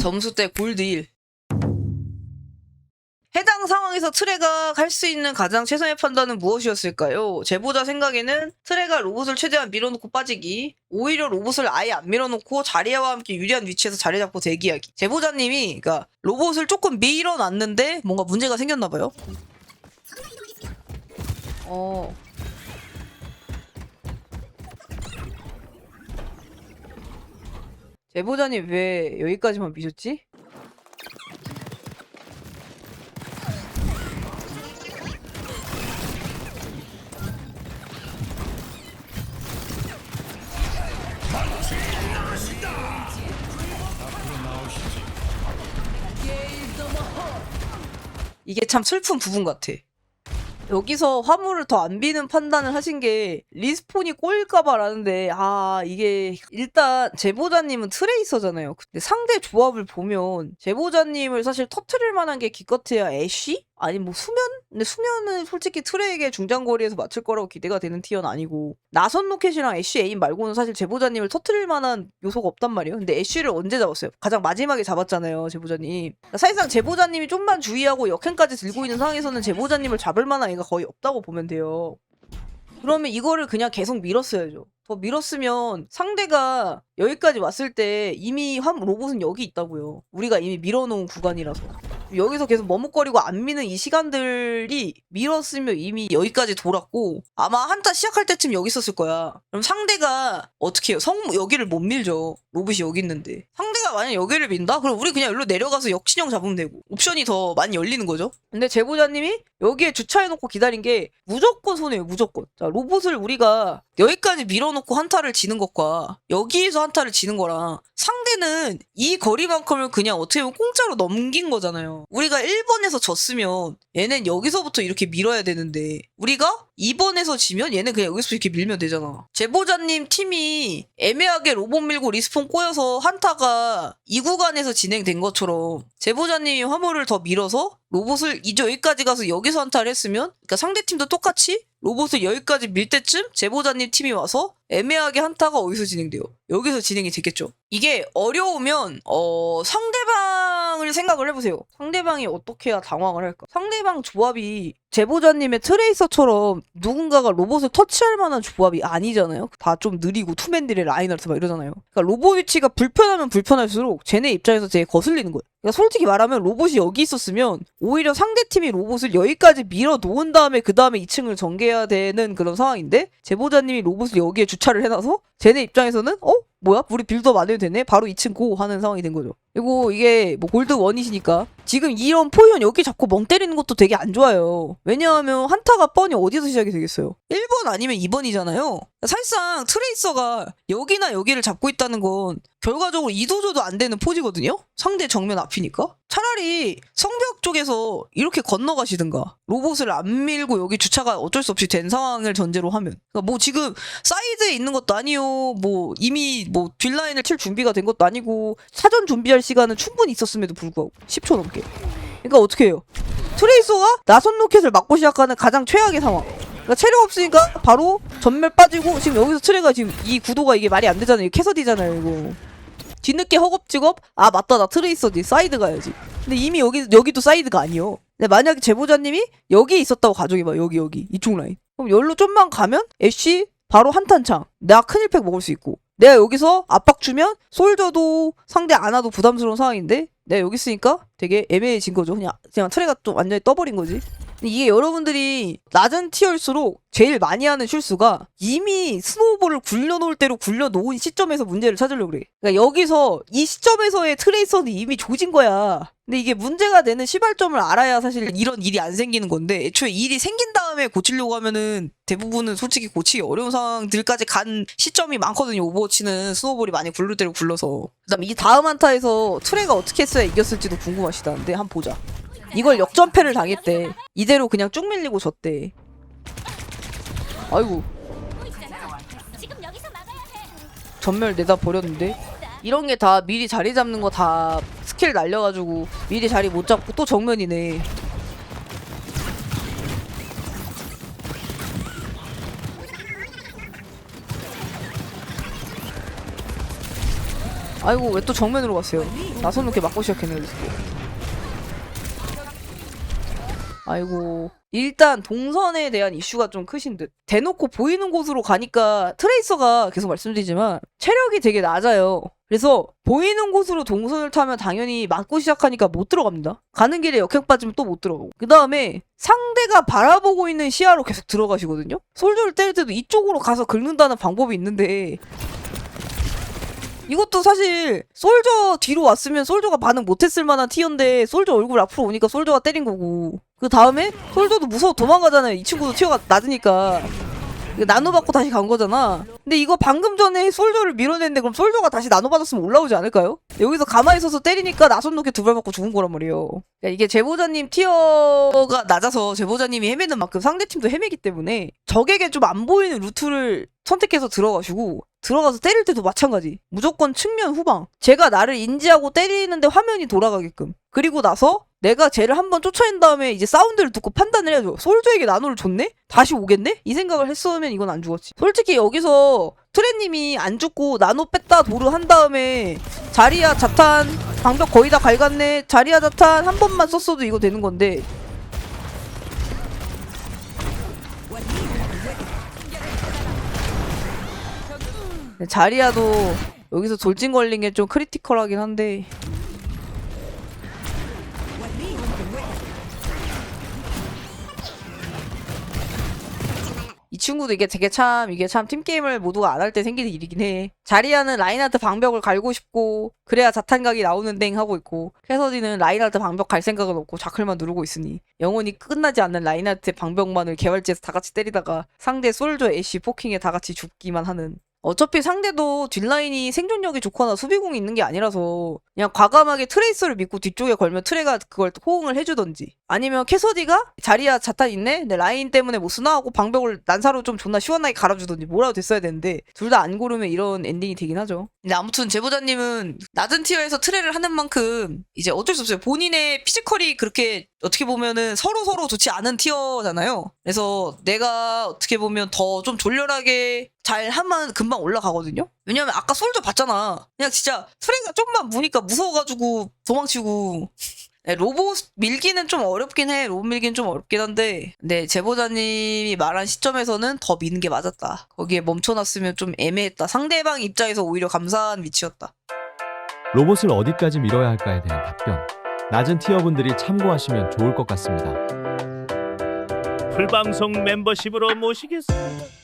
점수 대 골드 1. 해당 상황에서 트레가 할 수 있는 가장 최선의 판단은 무엇이었을까요? 제보자 생각에는 트레가 로봇을 최대한 밀어놓고 빠지기, 오히려 로봇을 아예 안 밀어놓고 자리아와 함께 유리한 위치에서 자리 잡고 대기하기. 제보자님이 그러니까 로봇을 조금 밀어놨는데 뭔가 문제가 생겼나봐요. 어. 제보자님 왜 여기까지만 미셨지? 이게 참 슬픈 부분 같아. 여기서 화물을 더 안 비는 판단을 하신 게 리스폰이 꼬일까봐라는데 아 이게 일단 제보자님은 트레이서잖아요. 근데 상대 조합을 보면 제보자님을 사실 터트릴 만한 게 기껏해야 애쉬? 아니 뭐 수면? 근데 수면은 솔직히 트레에게 중장거리에서 맞출 거라고 기대가 되는 티어는 아니고 나선 로켓이랑 애쉬 에임 말고는 사실 제보자님을 터트릴 만한 요소가 없단 말이에요. 근데 애쉬를 언제 잡았어요? 가장 마지막에 잡았잖아요, 제보자님. 그러니까 사실상 제보자님이 좀만 주의하고 역행까지 들고 있는 상황에서는 제보자님을 잡을 만한 애가 거의 없다고 보면 돼요. 그러면 이거를 그냥 계속 밀었어야죠. 더 밀었으면 상대가 여기까지 왔을 때 이미 함 로봇은 여기 있다고요. 우리가 이미 밀어놓은 구간이라서. 여기서 계속 머뭇거리고 안 미는 이 시간들이 밀었으면 이미 여기까지 돌았고 아마 한타 시작할 때쯤 여기 있었을 거야. 그럼 상대가 어떻게 해요? 성 여기를 못 밀죠. 로봇이 여기 있는데. 상대가 만약 여기를 민다? 그럼 우리 그냥 일로 내려가서 역진영 잡으면 되고 옵션이 더 많이 열리는 거죠. 근데 제보자님이 여기에 주차해놓고 기다린 게 무조건 손해예요. 무조건. 자 로봇을 우리가 여기까지 밀어놓고 한타를 지는 것과 여기에서 한타를 지는 거랑 상 대는 이 거리만큼을 그냥 어떻게 보면 공짜로 넘긴 거잖아요. 우리가 1번에서 졌으면 얘는 여기서부터 이렇게 밀어야 되는데 우리가 2번에서 지면 얘는 그냥 여기서 이렇게 밀면 되잖아. 제보자님 팀이 애매하게 로봇 밀고 리스폰 꼬여서 한타가 이 구간에서 진행된 것처럼 제보자님이 화물을 더 밀어서 로봇을 이제 여기까지 가서 여기서 한타를 했으면 그러니까 상대팀도 똑같이 로봇을 여기까지 밀 때쯤 제보자님 팀이 와서 애매하게 한타가 어디서 진행돼요? 여기서 진행이 되겠죠. 이게 어려우면 어 상대방을 생각을 해보세요. 상대방이 어떻게 해야 당황을 할까? 상대방 조합이 제보자님의 트레이서처럼 누군가가 로봇을 터치할 만한 조합이 아니잖아요. 다 좀 느리고 투맨들의 라인하트 막 이러잖아요. 그러니까 로봇 위치가 불편하면 불편할수록 쟤네 입장에서 되게 거슬리는 거예요. 그러니까 솔직히 말하면 로봇이 여기 있었으면 오히려 상대팀이 로봇을 여기까지 밀어 놓은 다음에 그 다음에 2층을 전개해야 되는 그런 상황인데 제보자님이 로봇을 여기에 주차를 해놔서 쟤네 입장에서는 어? 뭐야? 우리 빌드업 안 해도 되네? 바로 2층 고 하는 상황이 된 거죠. 그리고 이게 뭐 골드 원이시니까 지금 이런 포지션 여기 잡고 멍 때리는 것도 되게 안 좋아요. 왜냐하면 한타가 뻔히 어디서 시작이 되겠어요? 1번 아니면 2번이잖아요. 사실상 트레이서가 여기나 여기를 잡고 있다는 건 결과적으로 이도저도 안 되는 포지거든요? 상대 정면 앞이니까? 차라리 성벽 쪽에서 이렇게 건너가시든가 로봇을 안 밀고 여기 주차가 어쩔 수 없이 된 상황을 전제로 하면 그러니까 뭐 지금 사이드에 있는 것도 아니요 뭐 이미 뭐 뒷라인을 칠 준비가 된 것도 아니고 사전 준비할 시간은 충분히 있었음에도 불구하고 10초 넘게 그러니까 어떻게 해요 트레이서가 나선 로켓을 맞고 시작하는 가장 최악의 상황 그러니까 체력 없으니까 바로 전멸 빠지고 지금 여기서 트레가 지금 이 구도가 이게 말이 안 되잖아요. 캐서디잖아요, 이거. 뒤늦게 허겁지겁 아 맞다 나 트레이서지 사이드 가야지. 근데 이미 여기 여기도 사이드가 아니요. 근데 만약에 제보자님이 여기 있었다고 가정해봐 여기 여기 이쪽 라인. 그럼 여기로 좀만 가면 애쉬 바로 한탄창. 내가 큰 힐팩 먹을 수 있고. 내가 여기서 압박 주면 솔저도 상대 안 와도 부담스러운 상황인데 내가 여기 있으니까 되게 애매해진 거죠. 그냥 그냥 트레가 좀 완전히 떠버린 거지. 이게 여러분들이 낮은 티어일수록 제일 많이 하는 실수가 이미 스노우볼을 굴려놓을 대로 굴려놓은 시점에서 문제를 찾으려고 그래. 그러니까 여기서 이 시점에서의 트레이서는 이미 조진 거야. 근데 이게 문제가 되는 시발점을 알아야 사실 이런 일이 안 생기는 건데 애초에 일이 생긴 다음에 고치려고 하면은 대부분은 솔직히 고치기 어려운 상황들까지 간 시점이 많거든요. 오버워치는 스노우볼이 많이 굴릴 대로 굴러서. 그다음 이 다음 한타에서 트레가 어떻게 했어야 이겼을지도 궁금하시다는데 한번 보자. 이걸 역전패를 당했대. 이대로 그냥 쭉 밀리고 졌대. 아이고 여기서. 전멸 내다 버렸는데 이런 게 다 미리 자리 잡는 거 다 스킬 날려가지고 미리 자리 못 잡고 또 정면이네. 아이고 왜 또 정면으로 갔어요 나선 놓게 맞고 시작했네 리스포 아이고. 일단 동선에 대한 이슈가 좀 크신 듯. 대놓고 보이는 곳으로 가니까 트레이서가 계속 말씀드리지만 체력이 되게 낮아요. 그래서 보이는 곳으로 동선을 타면 당연히 맞고 시작하니까 못 들어갑니다. 가는 길에 역행 빠지면 또 못 들어가고. 그 다음에 상대가 바라보고 있는 시야로 계속 들어가시거든요. 솔저를 때릴 때도 이쪽으로 가서 긁는다는 방법이 있는데 이것도 사실 솔저 뒤로 왔으면 솔저가 반응 못했을 만한 티어인데 솔저 얼굴 앞으로 오니까 솔저가 때린 거고 그 다음에 솔저도 무서워 도망가잖아요 이 친구도 티어가 낮으니까 이거 나노 받고 다시 간 거잖아 근데 이거 방금 전에 솔저를 밀어냈는데 그럼 솔저가 다시 나노 받았으면 올라오지 않을까요? 여기서 가만히 있어서 때리니까 나손 놓게 두발 맞고 죽은 거란 말이에요 그러니까 이게 제보자님 티어가 낮아서 제보자님이 헤매는 만큼 상대팀도 헤매기 때문에 적에게 좀 안 보이는 루트를 선택해서 들어가시고 들어가서 때릴 때도 마찬가지. 무조건 측면 후방. 제가 나를 인지하고 때리는데 화면이 돌아가게끔. 그리고 나서 내가 쟤를 한번 쫓아낸 다음에 이제 사운드를 듣고 판단을 해야죠. 솔저에게 나노를 줬네? 다시 오겠네? 이 생각을 했으면 이건 안 죽었지. 솔직히 여기서 트레님이 안 죽고 나노 뺐다 도르 한 다음에 자리야 자탄 방벽 거의 다 갉았네. 자리야 자탄 한 번만 썼어도 이거 되는 건데 네, 자리야도 여기서 돌진 걸린 게 좀 크리티컬하긴 한데 친구도 이게 되게 참 이게 참 팀게임을 모두가 안 할 때 생기는 일이긴 해. 자리야는 라인하트 방벽을 갈고 싶고 그래야 자탄각이 나오는 땡 하고 있고 캐서디는 라인하트 방벽 갈 생각은 없고 자클만 누르고 있으니 영원히 끝나지 않는 라인하트의 방벽만을 개발지에서 다 같이 때리다가 상대 솔저 애쉬 포킹에 다 같이 죽기만 하는 어차피 상대도 뒷라인이 생존력이 좋거나 수비공이 있는 게 아니라서 그냥 과감하게 트레이서를 믿고 뒤쪽에 걸면 트레가 그걸 호응을 해주던지 아니면 캐서디가 자리야 자탄 있네? 내 라인 때문에 못 쓰나 하고 방벽을 난사로 좀 존나 시원하게 갈아주던지 뭐라도 됐어야 되는데 둘 다 안 고르면 이런 엔딩이 되긴 하죠. 근데 아무튼 제보자님은 낮은 티어에서 트레를 하는 만큼 이제 어쩔 수 없어요. 본인의 피지컬이 그렇게 어떻게 보면은 서로 서로 좋지 않은 티어잖아요. 그래서 내가 어떻게 보면 더 좀 졸렬하게 잘 하면 금방 올라가거든요. 왜냐면 아까 솔저 봤잖아. 그냥 진짜 트레가 좀만 무니까 무서워가지고 도망치고. 네, 로봇 밀기는 좀 어렵긴 해. 로봇 밀기는 좀 어렵긴 한데. 네, 제보자님이 말한 시점에서는 더 미는 게 맞았다. 거기에 멈춰놨으면 좀 애매했다. 상대방 입장에서 오히려 감사한 위치였다. 로봇을 어디까지 밀어야 할까에 대한 답변. 낮은 티어분들이 참고하시면 좋을 것 같습니다. 풀방송 멤버십으로 모시겠습니다.